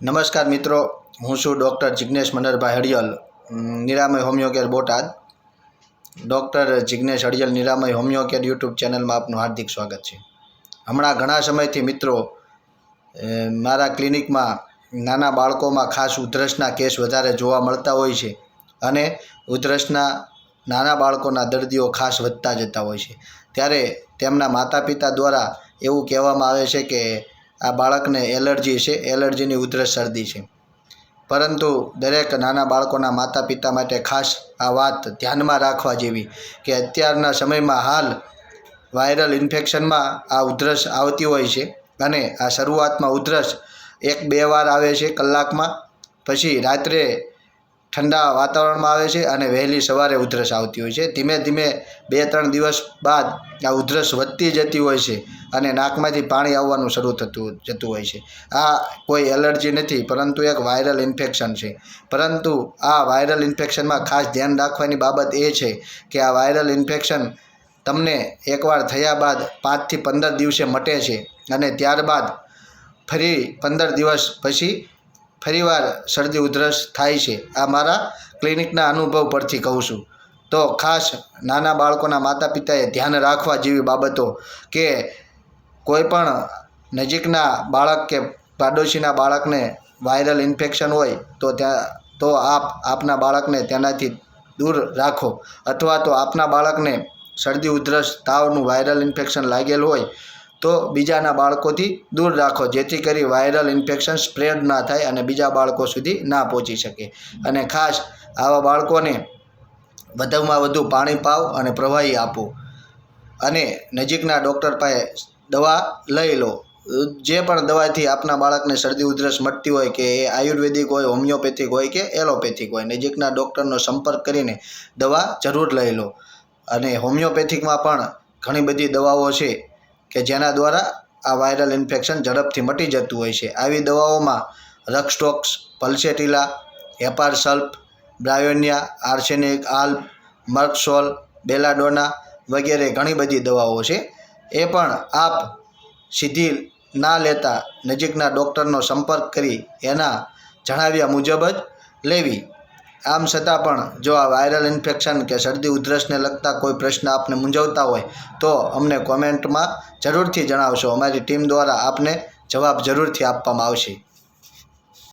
નમસ્કાર મિત્રો, હું છું doctor Jignesh Manarbhai Hadiyal Niramay homeo care Botad. Doctor Jignesh Hadiyal Niramay homeo care YouTube ચેનલમાં આપનું હાર્દિક સ્વાગત છે. હમણાં ઘણા સમયથી મિત્રો મારા ક્લિનિકમાં નાના બાળકોમાં ખાસ ઉધરસના કેસ વધારે જોવા મળતા હોય છે અને ઉધરસના નાના બાળકોના દર્દીઓ ખાસ વધતા જતા હોય છે. ત્યારે તેમના માતા પિતા દ્વારા એવું કહેવામાં આવે છે કે આ બાળકને એલર્જી છે, એલર્જીની ઉધરસ શરદી છે. પરંતુ દરેક નાના બાળકોના માતા પિતા માટે ખાસ આ વાત ધ્યાનમાં રાખવા જેવી કે અત્યારના સમયમાં હાલ વાયરલ ઇન્ફેક્શનમાં આ ઉધરસ આવતી હોય છે અને આ શરૂઆતમાં ઉધરસ એક બે વાર આવે છે કલાકમાં, પછી રાત્રે ઠંડા વાતાવરણમાં આવે છે અને વહેલી સવારે ઉધરસ આવતી હોય છે. ધીમે ધીમે બે ત્રણ દિવસ બાદ આ ઉધરસ વધતી જતી હોય છે અને નાકમાંથી પાણી આવવાનું શરૂ થતું જતું હોય છે. આ કોઈ એલર્જી નથી, પરંતુ એક વાયરલ ઇન્ફેક્શન છે. પરંતુ આ વાયરલ ઇન્ફેક્શનમાં ખાસ ધ્યાન રાખવાની બાબત એ છે કે આ વાયરલ ઇન્ફેક્શન તમને એકવાર થયા બાદ પાંચથી પંદર દિવસે મટે છે અને ત્યારબાદ ફરી પંદર દિવસ પછી ફરીવાર શરદી ઉધરસ થાય છે. આ મારા ક્લિનિકના અનુભવ પરથી કહું છું. તો ખાસ નાના બાળકોના માતા પિતાએ ધ્યાન રાખવા જેવી બાબતો કે કોઈપણ નજીકના બાળક કે પાડોશીના બાળકને વાયરલ ઇન્ફેક્શન હોય તો ત્યાં, તો આપ, આપના બાળકને તેનાથી દૂર રાખો. અથવા તો આપના બાળકને શરદી ઉધરસ તાવનું વાયરલ ઇન્ફેક્શન લાગેલું હોય તો બીજાના બાળકોથી દૂર રાખો, જેથી કરી વાયરલ ઇન્ફેક્શન સ્પ્રેડ ના થાય અને બીજા બાળકો સુધી ના પહોંચી શકે. અને ખાસ આવા બાળકોને વધુમાં વધુ પાણી પાવ અને પ્રવાહી આપો. અને નજીકના ડૉક્ટર પાસે દવા લઈ લો. જે પણ દવાથી આપના બાળકને શરદી, ઉધરસ મટતી હોય કે એ આયુર્વેદિક હોય, હોમિયોપેથિક હોય કે એલોપેથિક હોય, નજીકના ડૉક્ટરનો સંપર્ક કરીને દવા જરૂર લઈ લો. અને હોમિયોપેથિકમાં પણ ઘણી બધી દવાઓ છે. કે જેના દ્વારા આ વાયરલ ઇન્ફેક્શન ઝડપથી મટી જતું હોય છે. આવી દવાઓમાં રક્સટોક્સ પલ્સેટિલા હેપાર સલ્પ બ્રાયોનિયા, આર્સેનિક આલ્પ, મર્કસોલ, બેલાડોના વગેરે ઘણી બધી દવાઓ છે. એ પણ આપ સીધી ના લેતા નજીકના ડૉક્ટરનો સંપર્ક કરી એના જણાવ્યા મુજબ જ લેવી. આમ છતાં પણ જો આ વાયરલ ઇન્ફેક્શન કે શરદી ઉધરસને લગતા કોઈ પ્રશ્ન આપને મૂંઝવતા હોય, તો અમને કોમેન્ટમાં જરૂરથી જણાવશો. અમારી ટીમ દ્વારા આપને જવાબ જરૂરથી આપવામાં આવશે.